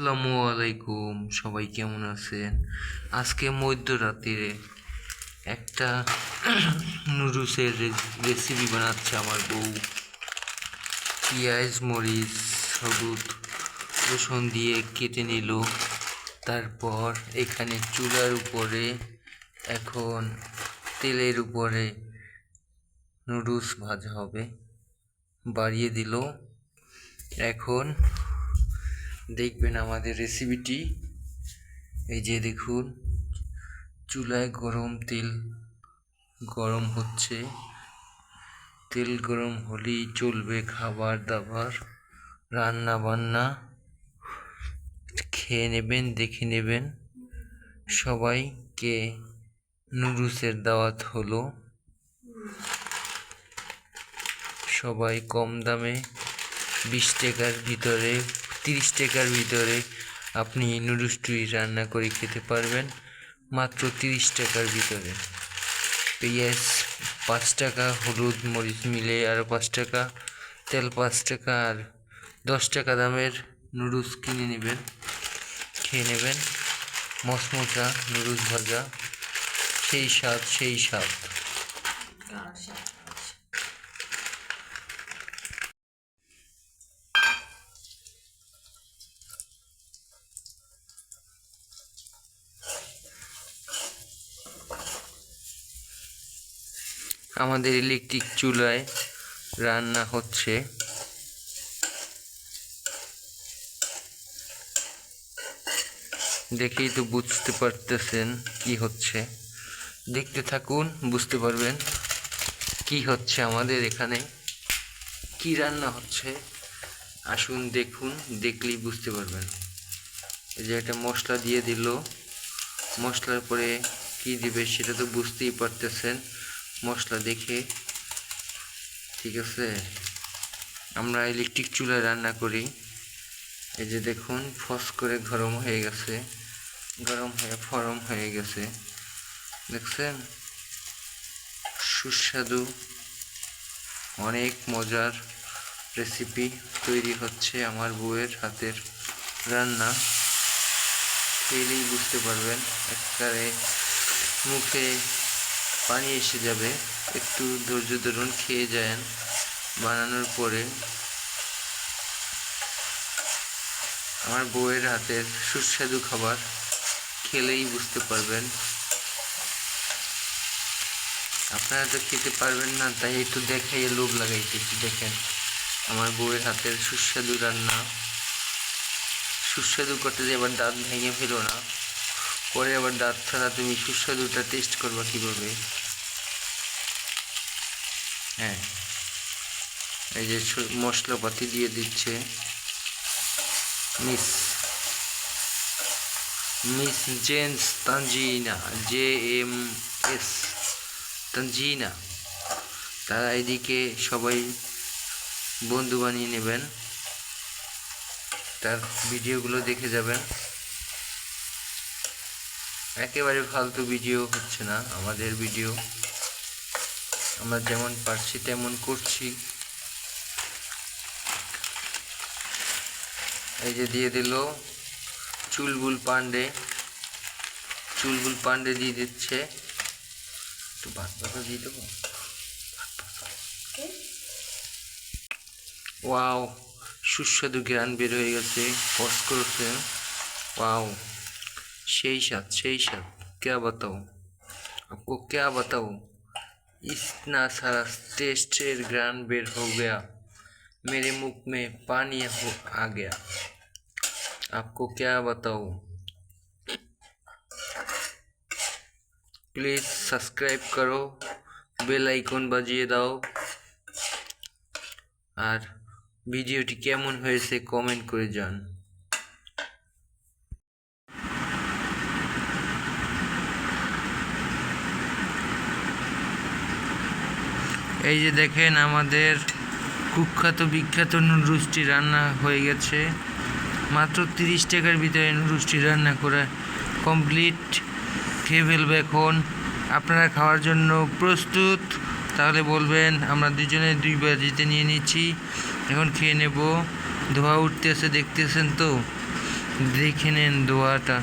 আসসালামু আলাইকুম, সবাই কেমন আছেন? আজকে মধ্যরাত্রিরে একটা নুডলসের রেসিপি বানাচ্ছে আমার বউ। পেঁয়াজ, মরিচ, হলুদ, রসুন দিয়ে কেটে নিল। তারপর এখানে চুলার উপরে, এখন তেলের উপরে নুডলস ভাজা হবে। বাড়িয়ে দিল। এখন দেখবেন আমাদের রেসিপিটি এই যে দেখুন, চুলায় গরম তেল গরম হচ্ছে। তেল গরম হলেই চলবে খাবার দাবার রান্না বান্না খেয়ে নেবেন, দেখে নেবেন। সবাইকে নুডলসের দাওয়াত হলো। সবাই কম দামে বিশ টাকার ভিতরে তিরিশ টাকার ভিতরে আপনি নুডলসটি রান্না করে খেতে পারবেন, মাত্র তিরিশ টাকার ভিতরে। পেঁয়াজ পাঁচ টাকা হলুদ মরিচ মিলে আরও পাঁচ টাকা, তেল পাঁচ টাকা আর দশ টাকা দামের নুডলস কিনে নেবেন, খেয়ে নেবেন। মশমশা, নুডলস ভাজা, সেই স্বাদ সেই স্বাদ। আমাদের ইলেকট্রিক চুলায় রান্না হচ্ছে। দেখেই তো বুঝতে পারতেছেন কি হচ্ছে। দেখতে থাকুন, বুঝতে পারবেন কি হচ্ছে আমাদের এখানে, কি রান্না হচ্ছে। আসুন, দেখুন, দেখলেই বুঝতে পারবেন। এই যে একটা মশলা দিয়ে দিল। মশলার পরে কি দিবে সেটা তো বুঝতেই পারতেছেন। মশলা দেখে, ঠিক আছে? আমরা ইলেকট্রিক চুলায় রান্না করি। এই যে দেখুন, ফস করে গরম হয়ে গেছে। গরম হয়ে, ফরম হয়ে গেছে। দেখছেন? সুস্বাদু, অনেক মজার রেসিপি তৈরি হচ্ছে আমার বউয়ের হাতের রান্না। খেলেই বুঝতে পারবেন, একবারে মুখে পানি এসে যাবে। একটু ধৈর্য ধরুন, খেয়ে যান। বানানোর পরে আমার বউয়ের হাতের সুস্বাদু খাবার খেলেই বুঝতে পারবেন। আপনারা তো খেতে পারবেন না, তাই একটু দেখাই লোভ লাগাইতেছি দেখেন। আমার বউয়ের হাতের সুস্বাদু রান্না। সুস্বাদু করতে যে আবার দাঁত ভেঙে ফেলো না। পরে আবার দাঁত ছাড়া তুমি সুস্বাদুটা টেস্ট করবা কীভাবে? হ্যাঁ। এই যে মশলাপাতি দিয়ে দিচ্ছে। Miss. Miss gents Tanjina, J M S, Tanjina. তারা এদিকে সবাই বন্ধু বানিয়ে নেবেন। তার ভিডিওগুলো দেখে যাবেন। একেবারে ফালতু ভিডিও হচ্ছে না আমাদের ভিডিও। আমরা যেমন পারছি তেমন করছি। এই যে দিয়ে দিল চুলবুল পান্ডে। চুলবুল পান্ডে দিয়ে দিচ্ছে। একটু ভাত পাতা দিয়ে দেবো? ওয়াও সুস্বাদু জ্ঞান বের হয়ে গেছে ফস করেছে। ওয়াও সেই সাত সেই সাত কে বাতাও আপকো কে বাতাও इतना सारा टेस्टेर ग्रान बेर हो गया मेरे मुख में पानी हो आ गया आपको क्या बताऊं प्लीज़ सब्सक्राइब करो বেল আইকন বাজিয়ে দাও আর ভিডিওটি কেমন হয়েছে কমেন্ট করে যান এই যে দেখেন আমাদের কুখ্যাত বিখ্যাত নুডলসটি রান্না হয়ে গেছে। মাত্র তিরিশ টাকার ভিতরে নুডলসটি রান্না করা কমপ্লিট। খেয়ে ফেলবে এখন। আপনারা খাওয়ার জন্য প্রস্তুত। তাহলে বলবেন, আমরা দুজনে দুই বাজিতে নিয়ে নিচ্ছি। এখন খেয়ে নেব। ধোয়া উঠতেছে, দেখতেছেন তো? দেখে নেন দোয়াটা